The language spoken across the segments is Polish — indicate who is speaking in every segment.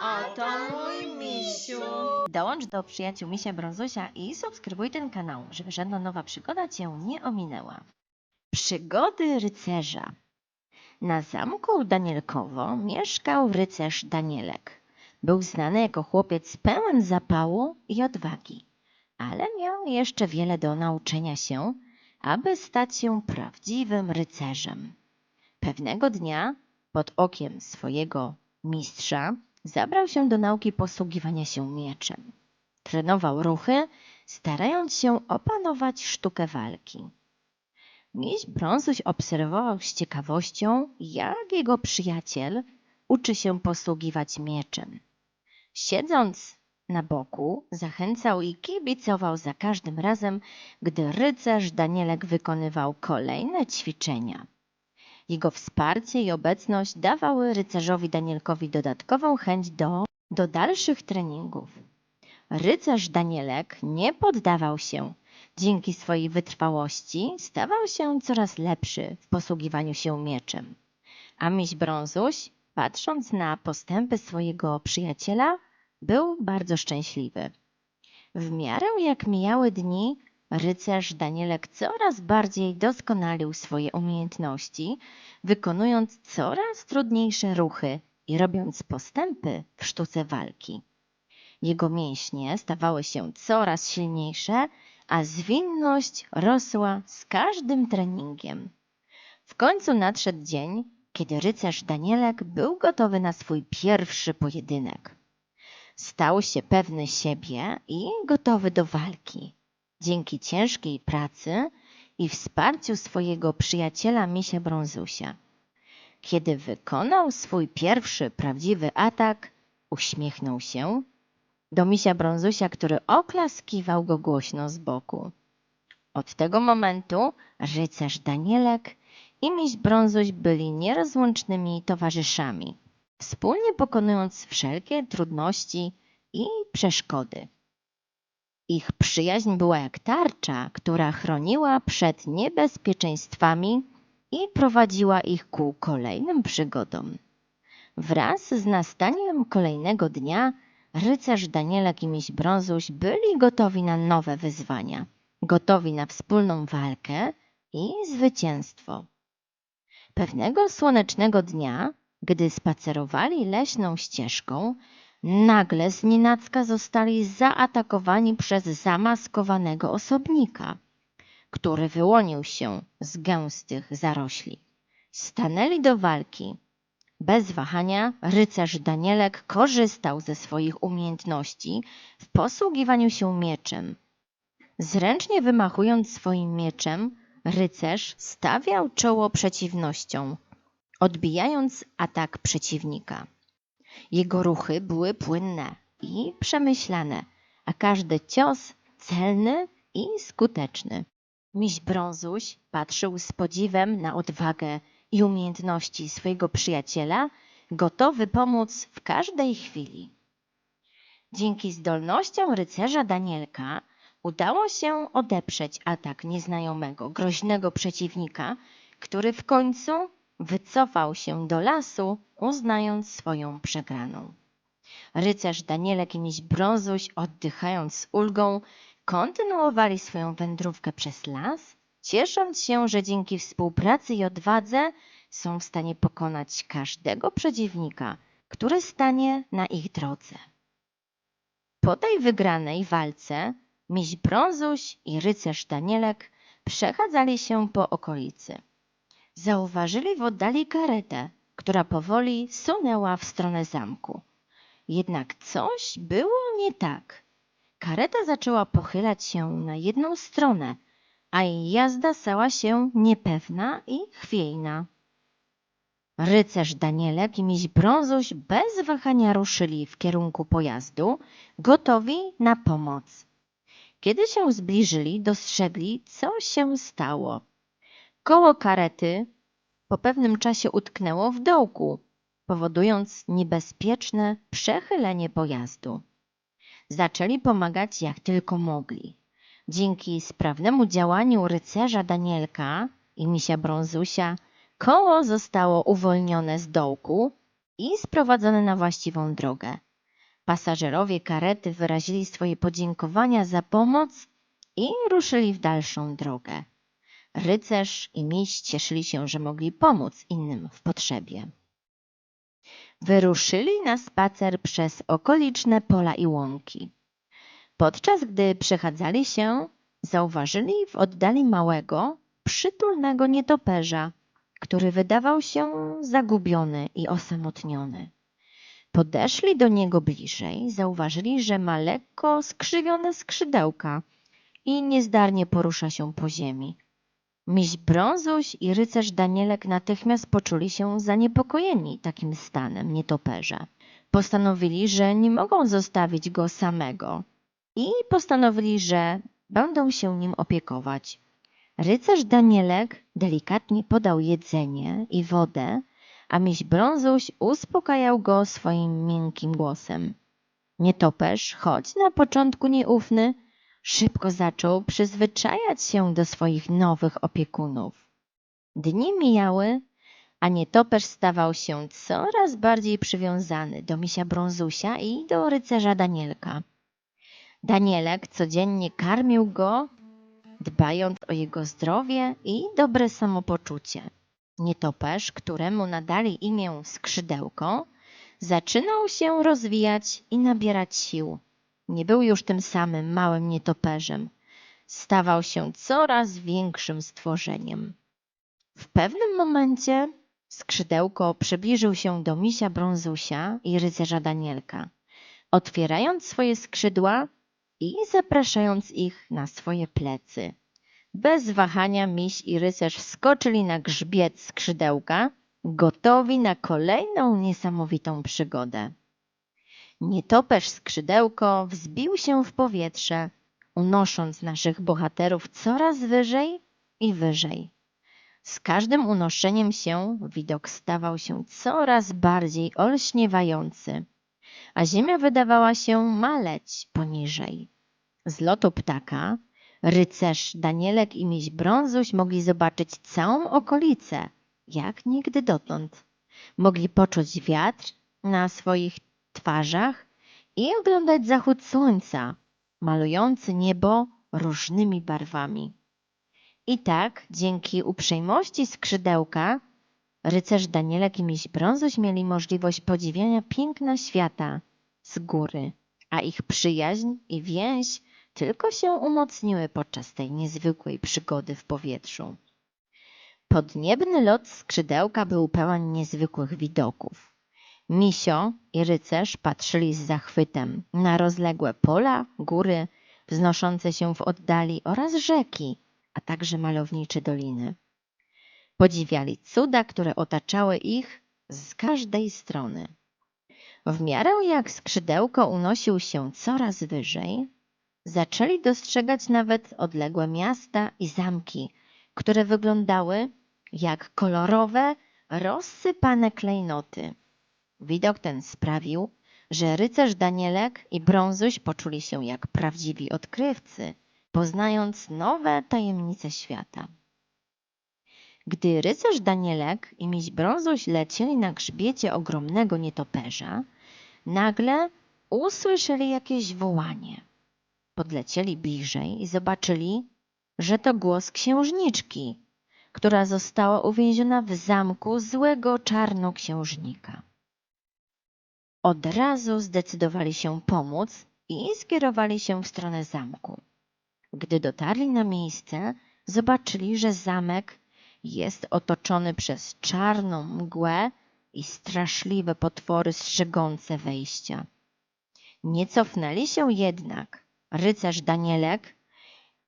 Speaker 1: Oto mój misiu.
Speaker 2: Dołącz do przyjaciół Misia Brązusia i subskrybuj ten kanał, żeby żadna nowa przygoda Cię nie ominęła. Przygody rycerza. Na zamku Danielkowo mieszkał rycerz Danielek. Był znany jako chłopiec pełen zapału i odwagi, ale miał jeszcze wiele do nauczenia się, aby stać się prawdziwym rycerzem. Pewnego dnia pod okiem swojego mistrza zabrał się do nauki posługiwania się mieczem. Trenował ruchy, starając się opanować sztukę walki. Miś Brązuś obserwował z ciekawością, jak jego przyjaciel uczy się posługiwać mieczem. Siedząc na boku, zachęcał i kibicował za każdym razem, gdy rycerz Danielek wykonywał kolejne ćwiczenia. Jego wsparcie i obecność dawały rycerzowi Danielkowi dodatkową chęć do, do dalszych treningów. Rycerz Danielek nie poddawał się. Dzięki swojej wytrwałości stawał się coraz lepszy w posługiwaniu się mieczem. A miś Brązuś, patrząc na postępy swojego przyjaciela, był bardzo szczęśliwy. W miarę jak mijały dni, rycerz Danielek coraz bardziej doskonalił swoje umiejętności, wykonując coraz trudniejsze ruchy i robiąc postępy w sztuce walki. Jego mięśnie stawały się coraz silniejsze, a zwinność rosła z każdym treningiem. W końcu nadszedł dzień, kiedy rycerz Danielek był gotowy na swój pierwszy pojedynek. Stał się pewny siebie i gotowy do walki. Dzięki ciężkiej pracy i wsparciu swojego przyjaciela Misia Brązusia. Kiedy wykonał swój pierwszy prawdziwy atak, uśmiechnął się do Misia Brązusia, który oklaskiwał go głośno z boku. Od tego momentu rycerz Danielek i Miś Brązuś byli nierozłącznymi towarzyszami, wspólnie pokonując wszelkie trudności i przeszkody. Ich przyjaźń była jak tarcza, która chroniła przed niebezpieczeństwami i prowadziła ich ku kolejnym przygodom. Wraz z nastaniem kolejnego dnia rycerz Danielek i miś Brązuś byli gotowi na nowe wyzwania, gotowi na wspólną walkę i zwycięstwo. Pewnego słonecznego dnia, gdy spacerowali leśną ścieżką, nagle znienacka zostali zaatakowani przez zamaskowanego osobnika, który wyłonił się z gęstych zarośli. Stanęli do walki. Bez wahania rycerz Danielek korzystał ze swoich umiejętności w posługiwaniu się mieczem. Zręcznie wymachując swoim mieczem, rycerz stawiał czoło przeciwnościom, odbijając atak przeciwnika. Jego ruchy były płynne i przemyślane, a każdy cios celny i skuteczny. Miś Brązuś patrzył z podziwem na odwagę i umiejętności swojego przyjaciela, gotowy pomóc w każdej chwili. Dzięki zdolnościom rycerza Danielka udało się odeprzeć atak nieznajomego, groźnego przeciwnika, który w końcu wycofał się do lasu, uznając swoją przegraną. Rycerz Danielek i miś Brązuś, oddychając z ulgą, kontynuowali swoją wędrówkę przez las, ciesząc się, że dzięki współpracy i odwadze są w stanie pokonać każdego przeciwnika, który stanie na ich drodze. Po tej wygranej walce miś Brązuś i rycerz Danielek przechadzali się po okolicy. Zauważyli w oddali karetę, która powoli sunęła w stronę zamku. Jednak coś było nie tak. Kareta zaczęła pochylać się na jedną stronę, a jej jazda stała się niepewna i chwiejna. Rycerz Danielek i miś Brązuś bez wahania ruszyli w kierunku pojazdu, gotowi na pomoc. Kiedy się zbliżyli, dostrzegli, co się stało. Koło karety po pewnym czasie utknęło w dołku, powodując niebezpieczne przechylenie pojazdu. Zaczęli pomagać jak tylko mogli. Dzięki sprawnemu działaniu rycerza Danielka i misia Brązusia koło zostało uwolnione z dołku i sprowadzone na właściwą drogę. Pasażerowie karety wyrazili swoje podziękowania za pomoc i ruszyli w dalszą drogę. Rycerz i miś cieszyli się, że mogli pomóc innym w potrzebie. Wyruszyli na spacer przez okoliczne pola i łąki. Podczas gdy przechadzali się, zauważyli w oddali małego, przytulnego nietoperza, który wydawał się zagubiony i osamotniony. Podeszli do niego bliżej, zauważyli, że ma lekko skrzywione skrzydełka i niezdarnie porusza się po ziemi. Miś Brązuś i rycerz Danielek natychmiast poczuli się zaniepokojeni takim stanem nietoperza. Postanowili, że nie mogą zostawić go samego i postanowili, że będą się nim opiekować. Rycerz Danielek delikatnie podał jedzenie i wodę, a miś Brązuś uspokajał go swoim miękkim głosem. Nietoperz, choć na początku nieufny, szybko zaczął przyzwyczajać się do swoich nowych opiekunów. Dni mijały, a nietoperz stawał się coraz bardziej przywiązany do misia Brązusia i do rycerza Danielka. Danielek codziennie karmił go, dbając o jego zdrowie i dobre samopoczucie. Nietoperz, któremu nadali imię Skrzydełko, zaczynał się rozwijać i nabierać sił. Nie był już tym samym małym nietoperzem. Stawał się coraz większym stworzeniem. W pewnym momencie Skrzydełko przybliżył się do misia Brązusia i rycerza Danielka, otwierając swoje skrzydła i zapraszając ich na swoje plecy. Bez wahania miś i rycerz skoczyli na grzbiet skrzydełka, gotowi na kolejną niesamowitą przygodę. Nietoperz skrzydełko wzbił się w powietrze, unosząc naszych bohaterów coraz wyżej i wyżej. Z każdym unoszeniem się widok stawał się coraz bardziej olśniewający, a ziemia wydawała się maleć poniżej. Z lotu ptaka rycerz Danielek i miś Brązuś mogli zobaczyć całą okolicę, jak nigdy dotąd. Mogli poczuć wiatr na swoich twarzach i oglądać zachód słońca, malujący niebo różnymi barwami. I tak, dzięki uprzejmości skrzydełka, rycerz Danielek i miś Brązuś mieli możliwość podziwiania piękna świata z góry, a ich przyjaźń i więź tylko się umocniły podczas tej niezwykłej przygody w powietrzu. Podniebny lot skrzydełka był pełen niezwykłych widoków. Misio i rycerz patrzyli z zachwytem na rozległe pola, góry, wznoszące się w oddali oraz rzeki, a także malownicze doliny. Podziwiali cuda, które otaczały ich z każdej strony. W miarę jak skrzydełko unosił się coraz wyżej, zaczęli dostrzegać nawet odległe miasta i zamki, które wyglądały jak kolorowe, rozsypane klejnoty. Widok ten sprawił, że rycerz Danielek i Brązuś poczuli się jak prawdziwi odkrywcy, poznając nowe tajemnice świata. Gdy rycerz Danielek i miś Brązuś lecieli na grzbiecie ogromnego nietoperza, nagle usłyszeli jakieś wołanie. Podlecieli bliżej i zobaczyli, że to głos księżniczki, która została uwięziona w zamku złego czarnoksiężnika. Od razu zdecydowali się pomóc i skierowali się w stronę zamku. Gdy dotarli na miejsce, zobaczyli, że zamek jest otoczony przez czarną mgłę i straszliwe potwory strzegące wejścia. Nie cofnęli się jednak. Rycerz Danielek,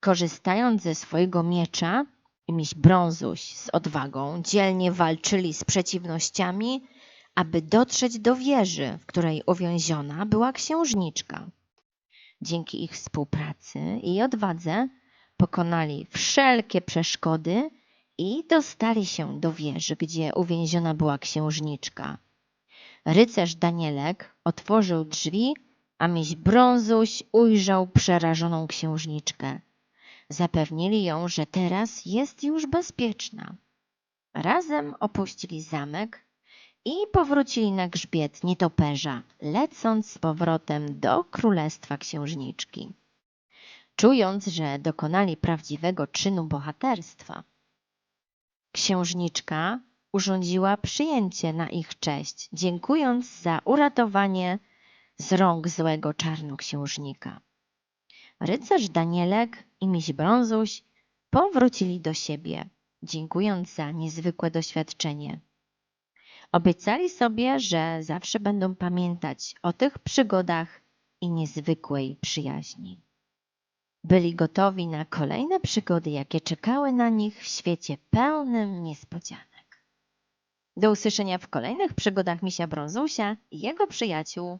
Speaker 2: korzystając ze swojego miecza, miś Brązuś z odwagą dzielnie walczyli z przeciwnościami, aby dotrzeć do wieży, w której uwięziona była księżniczka. Dzięki ich współpracy i odwadze pokonali wszelkie przeszkody i dostali się do wieży, gdzie uwięziona była księżniczka. Rycerz Danielek otworzył drzwi, a miś Brązuś ujrzał przerażoną księżniczkę. Zapewnili ją, że teraz jest już bezpieczna. Razem opuścili zamek i powrócili na grzbiet nietoperza, lecąc z powrotem do królestwa księżniczki. Czując, że dokonali prawdziwego czynu bohaterstwa, księżniczka urządziła przyjęcie na ich cześć, dziękując za uratowanie z rąk złego czarnoksiężnika. Rycerz Danielek i miś Brązuś powrócili do siebie, dziękując za niezwykłe doświadczenie. Obiecali sobie, że zawsze będą pamiętać o tych przygodach i niezwykłej przyjaźni. Byli gotowi na kolejne przygody, jakie czekały na nich w świecie pełnym niespodzianek. Do usłyszenia w kolejnych przygodach Misia Brązusia i jego przyjaciół.